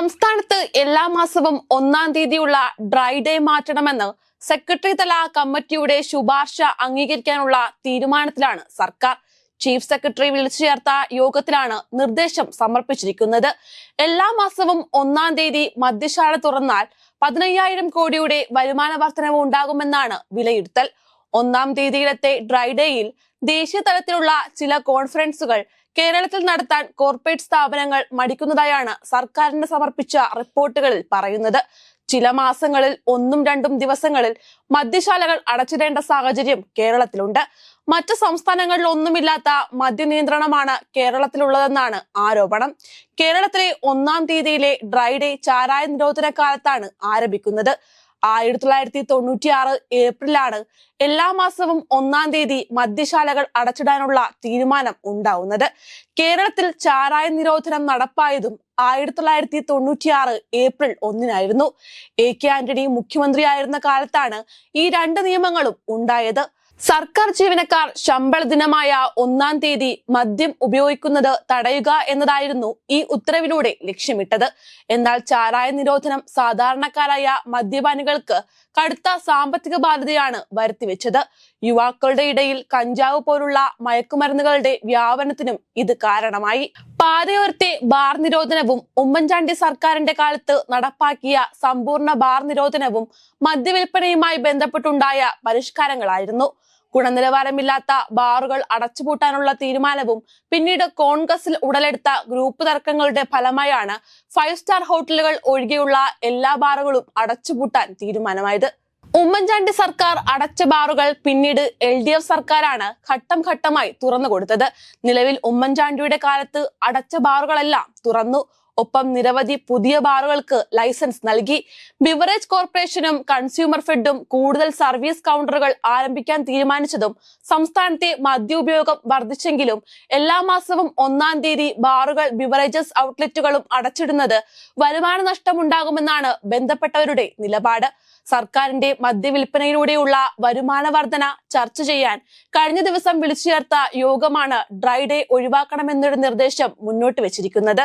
സംസ്ഥാനത്ത് എല്ലാ മാസവും ഒന്നാം തീയതിയുള്ള ഡ്രൈ ഡേ മാറ്റണമെന്ന് സെക്രട്ടറി തല കമ്മിറ്റിയുടെ ശുപാർശ അംഗീകരിക്കാനുള്ള തീരുമാനത്തിലാണ് സർക്കാർ. ചീഫ് സെക്രട്ടറി വിളിച്ചു ചേർത്ത യോഗത്തിലാണ് നിർദ്ദേശം സമർപ്പിച്ചിരിക്കുന്നത്. എല്ലാ മാസവും ഒന്നാം തീയതി മദ്യശാല തുറന്നാൽ പതിനയ്യായിരം കോടിയുടെ വരുമാന വർധനവ് ഉണ്ടാകുമെന്നാണ് വിലയിരുത്തൽ. ഒന്നാം തീയതിയിലത്തെ ഡ്രൈഡേയിൽ ദേശീയ തലത്തിലുള്ള ചില കോൺഫറൻസുകൾ കേരളത്തിൽ നടത്താൻ കോർപ്പറേറ്റ് സ്ഥാപനങ്ങൾ മടിക്കുന്നതായാണ് സർക്കാരിന് സമർപ്പിച്ച റിപ്പോർട്ടുകളിൽ പറയുന്നത്. ചില മാസങ്ങളിൽ ഒന്നും രണ്ടും ദിവസങ്ങളിൽ മദ്യശാലകൾ അടച്ചിടേണ്ട സാഹചര്യം കേരളത്തിലുണ്ട്. മറ്റ് സംസ്ഥാനങ്ങളിൽ ഒന്നുമില്ലാത്ത മദ്യനിയന്ത്രണമാണ് കേരളത്തിലുള്ളതെന്നാണ് ആരോപണം. കേരളത്തിലെ ഒന്നാം തീയതിയിലെ ഡ്രൈ ഡേ ചാരായ നിരോധന കാലത്താണ് ആരംഭിക്കുന്നത്. ആയിരത്തി തൊള്ളായിരത്തി തൊണ്ണൂറ്റിയാറ് ഏപ്രിലാണ് എല്ലാ മാസവും ഒന്നാം തീയതി മദ്യശാലകൾ അടച്ചിടാനുള്ള തീരുമാനം ഉണ്ടാവുന്നത്. കേരളത്തിൽ ചാരായ നിരോധനം നടപ്പായതും ആയിരത്തി തൊള്ളായിരത്തി തൊണ്ണൂറ്റിയാറ് ഏപ്രിൽ ഒന്നിനായിരുന്നു. എ കെ ആന്റണി മുഖ്യമന്ത്രിയായിരുന്ന കാലത്താണ് ഈ രണ്ട് നിയമങ്ങളും ഉണ്ടായത്. സർക്കാർ ജീവനക്കാർ ശമ്പള ദിനമായ ഒന്നാം തീയതി മദ്യം ഉപയോഗിക്കുന്നത് തടയുക എന്നതായിരുന്നു ഈ ഉത്തരവിലൂടെ ലക്ഷ്യമിട്ടത്. എന്നാൽ ചാരായ നിരോധനം സാധാരണക്കാരായ മദ്യപാനികൾക്ക് കടുത്ത സാമ്പത്തിക ബാധ്യതയാണ് വരുത്തിവെച്ചത്. യുവാക്കളുടെ ഇടയിൽ കഞ്ചാവ് പോലുള്ള മയക്കുമരുന്നുകളുടെ വ്യാപനത്തിനും ഇത് കാരണമായി. പാതയോരത്തെ ബാർ നിരോധനവും ഉമ്മൻചാണ്ടി സർക്കാരിന്റെ കാലത്ത് നടപ്പാക്കിയ സമ്പൂർണ ബാർ നിരോധനവും മദ്യവിൽപ്പനയുമായി ബന്ധപ്പെട്ടുണ്ടായ പരിഷ്കാരങ്ങളായിരുന്നു. ഗുണനിലവാരമില്ലാത്ത ബാറുകൾ അടച്ചുപൂട്ടാനുള്ള തീരുമാനവും പിന്നീട് കോൺഗ്രസിൽ ഉടലെടുത്ത ഗ്രൂപ്പ് തർക്കങ്ങളുടെ ഫലമായാണ് ഫൈവ് സ്റ്റാർ ഹോട്ടലുകൾ ഒഴികെയുള്ള എല്ലാ ബാറുകളും അടച്ചുപൂട്ടാൻ തീരുമാനമായത്. ഉമ്മൻചാണ്ടി സർക്കാർ അടച്ച ബാറുകൾ പിന്നീട് എൽ ഡി എഫ് സർക്കാരാണ് ഘട്ടം ഘട്ടമായി തുറന്നു കൊടുത്തത് നിലവിൽ ഉമ്മൻചാണ്ടിയുടെ കാലത്ത് അടച്ച ബാറുകളെല്ലാം തുറന്നു. ഒപ്പം നിരവധി പുതിയ ബാറുകൾക്ക് ലൈസൻസ് നൽകി. ബിവറേജ് കോർപ്പറേഷനും കൺസ്യൂമർ ഫെഡും കൂടുതൽ സർവീസ് കൗണ്ടറുകൾ ആരംഭിക്കാൻ തീരുമാനിച്ചതും സംസ്ഥാനത്തെ മദ്യ ഉപയോഗം വർദ്ധിച്ചെങ്കിലും എല്ലാ മാസവും ഒന്നാം തീയതി ബാറുകൾ ബിവറേജസ് ഔട്ട്ലെറ്റുകളും അടച്ചിടുന്നത് വരുമാന നഷ്ടമുണ്ടാകുമെന്നാണ് ബന്ധപ്പെട്ടവരുടെ നിലപാട്. സർക്കാരിന്റെ മദ്യവിൽപ്പനയിലൂടെയുള്ള വരുമാന വർധന ചർച്ച ചെയ്യാൻ കഴിഞ്ഞ ദിവസം വിളിച്ചു ചേർത്ത യോഗമാണ് ഡ്രൈ ഡേ ഒഴിവാക്കണമെന്നൊരു നിർദ്ദേശം മുന്നോട്ട് വെച്ചിരിക്കുന്നത്.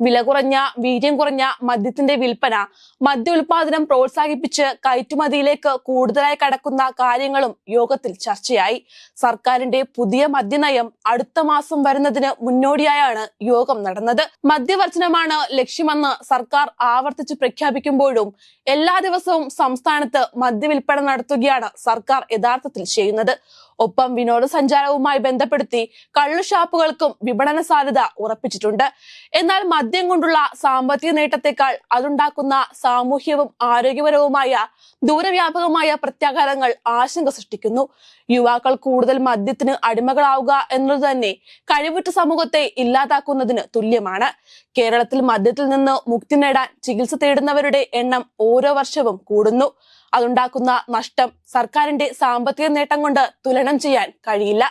വില കുറഞ്ഞ വീര്യം കുറഞ്ഞ മദ്യത്തിന്റെ വിൽപ്പന മദ്യ ഉൽപാദനം പ്രോത്സാഹിപ്പിച്ച് കയറ്റുമതിയിലേക്ക് കൂടുതലായി കടക്കുന്ന കാര്യങ്ങളും യോഗത്തിൽ ചർച്ചയായി. സർക്കാരിന്റെ പുതിയ മദ്യനയം അടുത്ത മാസം വരുന്നതിന് മുന്നോടിയായാണ് യോഗം നടന്നത്. മദ്യവർജനമാണ് ലക്ഷ്യമെന്ന് സർക്കാർ ആവർത്തിച്ച് പ്രഖ്യാപിക്കുമ്പോഴും എല്ലാ ദിവസവും സംസ്ഥാനത്ത് മദ്യവിൽപ്പന നടത്തുകയാണ് സർക്കാർ യഥാർത്ഥത്തിൽ ചെയ്യുന്നത്. ഒപ്പം വിനോദസഞ്ചാരവുമായി ബന്ധപ്പെടുത്തി കള്ളുഷാപ്പുകൾക്കും വിപണന സാധ്യത ഉറപ്പിച്ചിട്ടുണ്ട്. എന്നാൽ മദ്യം കൊണ്ടുള്ള സാമ്പത്തിക നേട്ടത്തെക്കാൾ അതുണ്ടാക്കുന്ന സാമൂഹ്യവും ആരോഗ്യപരവുമായ ദൂരവ്യാപകമായ പ്രത്യാഘാതങ്ങൾ ആശങ്ക സൃഷ്ടിക്കുന്നു. യുവാക്കൾ കൂടുതൽ മദ്യത്തിന് അടിമകളാവുക എന്നത് തന്നെ കഴിവുറ്റ സമൂഹത്തെ ഇല്ലാതാക്കുന്നതിന് തുല്യമാണ്. കേരളത്തിൽ മദ്യത്തിൽ നിന്ന് മുക്തി നേടാൻ ചികിത്സ തേടുന്നവരുടെ എണ്ണം ഓരോ വർഷവും കൂടുന്നു. അതുണ്ടാക്കുന്ന നഷ്ടം സർക്കാരിന്റെ സാമ്പത്തിക നേട്ടം കൊണ്ട് തുലനം ചെയ്യാൻ കഴിയില്ല.